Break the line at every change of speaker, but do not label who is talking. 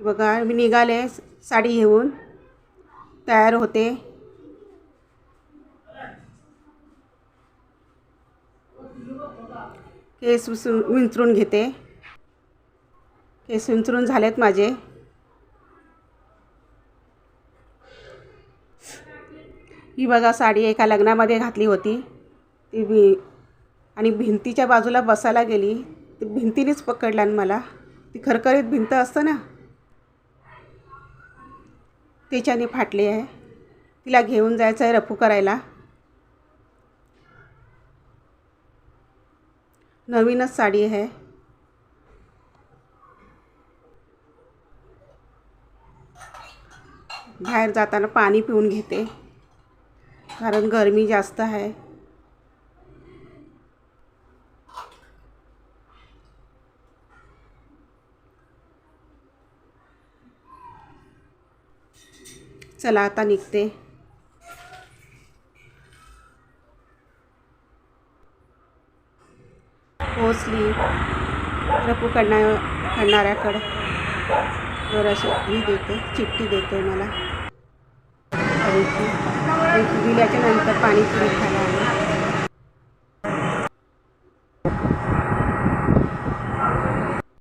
बघा मी निघाले साडी घेऊन. तयार होते. केस विसरून विंचरून घेते. केस विंचरून झालेत माझे. ही बघा साडी एका लग्नामध्ये घातली होती. ती मी आणि भिंतीच्या बाजूला बसायला गेली. ती भिंतीनेच पकडल्यान मला. ती खरखरीत भिंत असतं ना? त्याच्याने फाटली आहे. तिला घेऊन जायचं आहे रफू करायला. नवीनच साडी आहे. बाहेर जाताना पाणी पिऊन घेते. कारण गरमी जास्त आहे. चला आता निघते. हो, पोचली रपू करणार करणाऱ्याकडे. जराशी ही देते चिठ्ठी देते मला. दिल्याच्या नंतर पाणी पुरी खायला.